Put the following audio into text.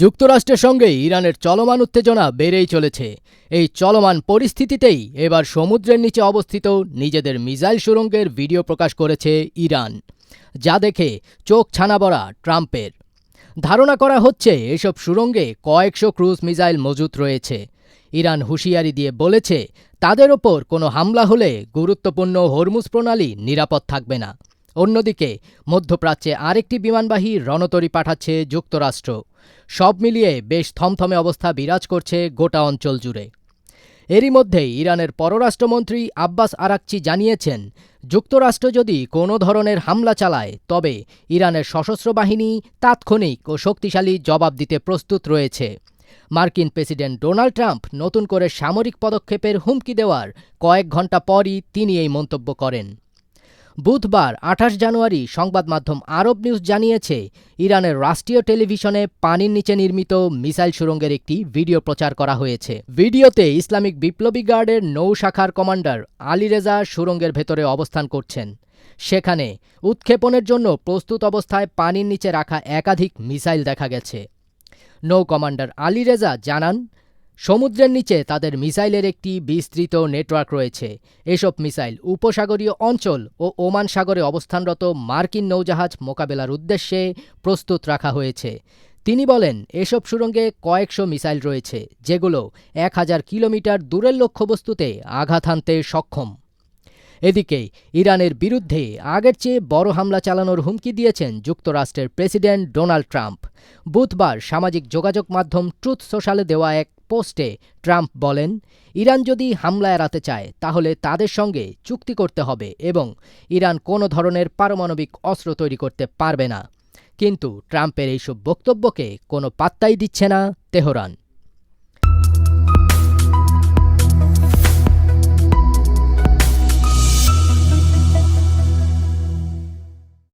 যুক্তরাষ্ট্রের সঙ্গে ইরানের চলমান উত্তেজনা বেড়েই চলেছে। এই চলমান পরিস্থিতিতেই এবার সমুদ্রের নিচে অবস্থিত নিজেদের মিসাইল সুরঙ্গের ভিডিও প্রকাশ করেছে ইরান, যা দেখে চোখ ছানাবড়া ট্রাম্পের। ধারণা করা হচ্ছে এসব সুরঙ্গে কয়েকশো ক্রুজ মিসাইল মজুত রয়েছে। ইরান হুঁশিয়ারি দিয়ে বলেছে, তাদের ওপর কোনো হামলা হলে গুরুত্বপূর্ণ হরমুজ প্রণালী নিরাপদ থাকবে না। অন্যদিকে, মধ্যপ্রাচ্যে আরেকটি বিমানবাহী রণতরী পাঠাচ্ছে যুক্তরাষ্ট্র। সব মিলিয়ে বেশ থমথমে অবস্থা বিরাজ করছে গোটা অঞ্চল জুড়ে। এরই মধ্যে ইরানের পররাষ্ট্রমন্ত্রী আব্বাস আরাকচি জানিয়েছেন, যুক্তরাষ্ট্র যদি কোনো ধরনের হামলা চালায়, তবে ইরানের সশস্ত্র বাহিনী তাৎক্ষণিক ও শক্তিশালী জবাব দিতে প্রস্তুত রয়েছে। মার্কিন প্রেসিডেন্ট ডোনাল্ড ট্রাম্প নতুন করে সামরিক পদক্ষেপের হুমকি দেওয়ার কয়েক ঘণ্টা পরই তিনি এই মন্তব্য করেন। বুধবার আঠাশ জানুয়ারি সংবাদ মাধ্যম আরব নিউজ জানিয়েছে, ইরানের রাষ্ট্রীয় টেলিভিশনে পানির নিচে নির্মিত মিসাইল সুরঙ্গের একটি ভিডিও প্রচার করা হয়েছে। ভিডিওতে ইসলামিক বিপ্লবী গার্ডের নৌ শাখার কমান্ডার আলী রেজা সুড়ঙ্গের ভেতরে অবস্থান করছেন। সেখানে উৎক্ষেপণের জন্য প্রস্তুত অবস্থায় পানির নিচে রাখা একাধিক মিসাইল দেখা গেছে। নৌ কমান্ডার আলী রেজা জানান সমুদ্রের নিচে তাদের মিসাইলের একটি বিস্তৃত নেটওয়ার্ক রয়েছে। এসব মিসাইল উপসাগরীয় অঞ্চল ও ওমান সাগরে অবস্থানরত মার্কিন নৌজাহাজ মোকাবেলার উদ্দেশ্যে প্রস্তুত রাখা হয়েছে। তিনি বলেন, এসব সুরঙ্গে কয়েকশো মিসাইল রয়েছে, যেগুলো এক হাজার কিলোমিটার দূরের লক্ষ্যবস্তুতে আঘাত হানতে সক্ষম। এদিকে ইরানের বিরুদ্ধে আগের চেয়ে বড় হামলা চালানোর হুমকি দিয়েছেন যুক্তরাষ্ট্রের প্রেসিডেন্ট ডোনাল্ড ট্রাম্প। বুধবার সামাজিক যোগাযোগ মাধ্যম ট্রুথ সোশ্যালে দেওয়া এক পোস্টে ট্রাম্প বলেন, ইরান যদি হামলা এড়াতে চায়, তাহলে তাদের সঙ্গে চুক্তি করতে হবে এবং ইরান কোনো ধরনের পারমাণবিক অস্ত্র তৈরি করতে পারবে না। কিন্তু ট্রাম্পের এইসব বক্তব্যকে কোনো পাত্তাই দিচ্ছে না তেহরান।